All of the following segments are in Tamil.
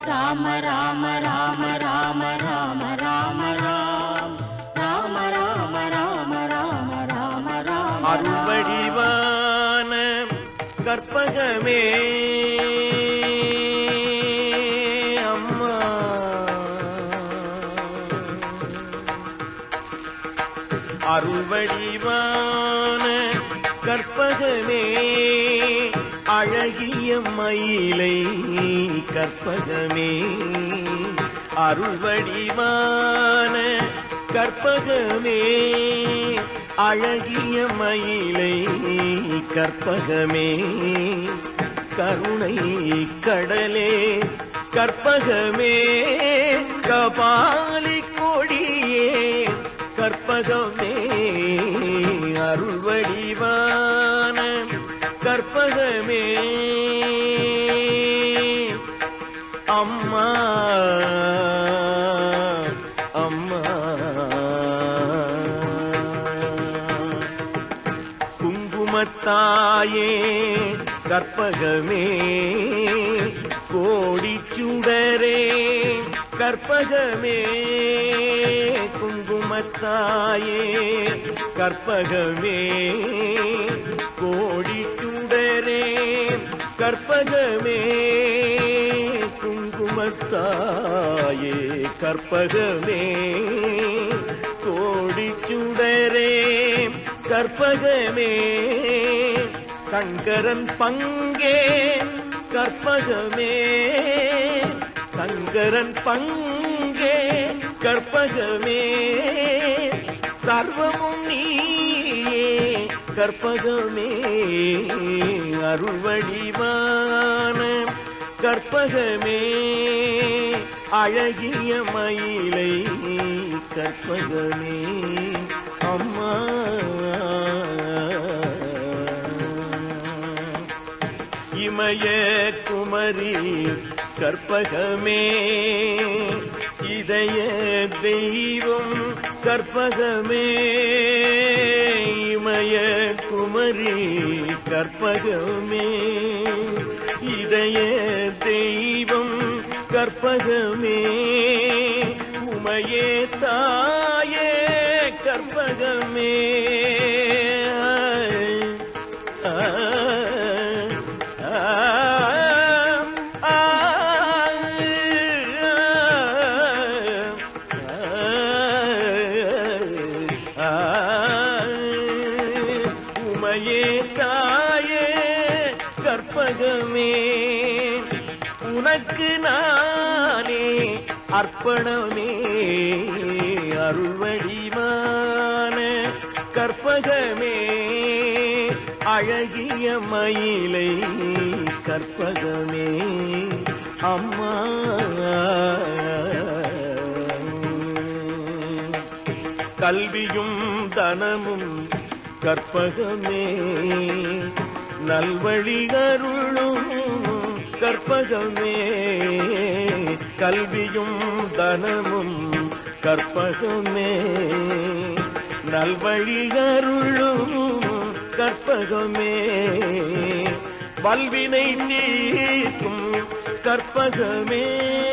ராம ராம ராம ராம ராம ராம ராம் ராம ராம ராம ராம ராம ராம அருள்வடிவான கற்பகமே அம்மா அருள்வடிவான கற்பகமே அழகிய மயிலை கற்பகமே. அருள்வடிவான கற்பகமே அழகிய மயிலை கற்பகமே. கருணை கடலே கற்பகமே கபாலி கொடியே கற்பகமே. அருள் வடிவான கற்பகமே. அம்மா அம்மா. குங்குமத்தாயே கற்பகமே. கோடி சுடரே கற்பகமே குங்குமத்தாயே கற்பகமே. கோடி சுடரே கற்பகமே குங்குமத்தாயே கற்பகமே. கோடி சுடரே கற்பகமே. சங்கரன் பங்கே கற்பகமே. சங்கரன் பங்கே கற்பகமே. சர்வமும் நீயே கற்பகமே. அருள்வடிவான கற்பகமே. அழகிய மயிலை கற்பகமே. அம்மா. இமய குமரி கற்பகமே. இதய தெய்வம் கற்பகமே. இமய குமரி கற்பகமே. இதய தெய்வம் கற்பகமே. உமையே தாயே கற்பகமே. கற்பகமே உனக்கு நானே அர்ப்பணமே. அருள்வடிமான கற்பகமே. அழகிய மயிலை கற்பகமே. அம்மா. கல்வியும் தனமும் கற்பகமே. நல்வழி அருளும் கற்பகமே. கல்வியும் தனமும் கற்பகமே. நல்வழி அருளும் கற்பகமே. வல்வினை நீக்கும் கற்பகமே.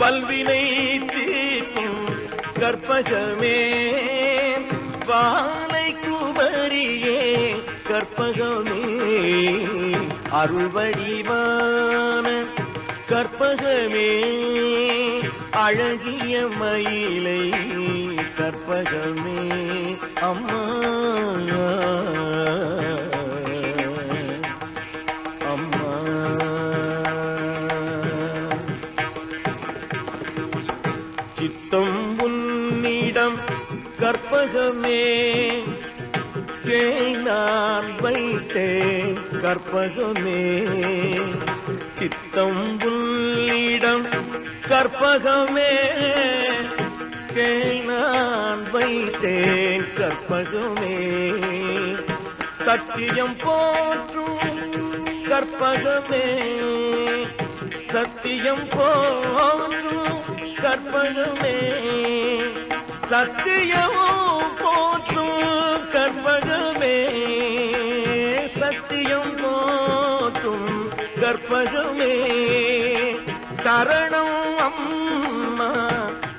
பல்வினை தீர்க்கும் கற்பகமே. வானை குமரியே கற்பகமே. அருள்வடிவான கற்பகமே. அழகிய மயிலை கற்பகமே. அம்மா கற்பகமே. சேய் நான் வைத்தேன் கற்பகமே. சித்தம் உன்னிடம் கற்பகமே. சேய் நான் வைத்தேன் கற்பகமே. சத்தியம் போற்றும் கற்பகமே. சத்தியம் போற்றும் கற்பகமே. சத்தியமோ போற்றும் கற்பகமே. சத்தியம் போற்றும் கற்பகமே. சரணம் அம்மா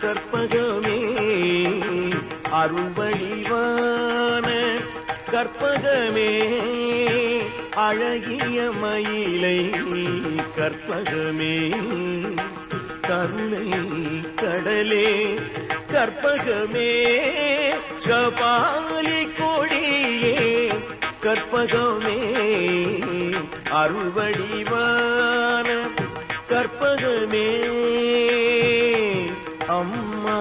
கற்பகமே. அருள்வழிவான கற்பகமே. அழகிய மயிலை கற்பகமே. கருணை கடலே கற்பகமே கபாலி கொடியே கற்பகமே அருள்வடிவான கற்பகமே. அம்மா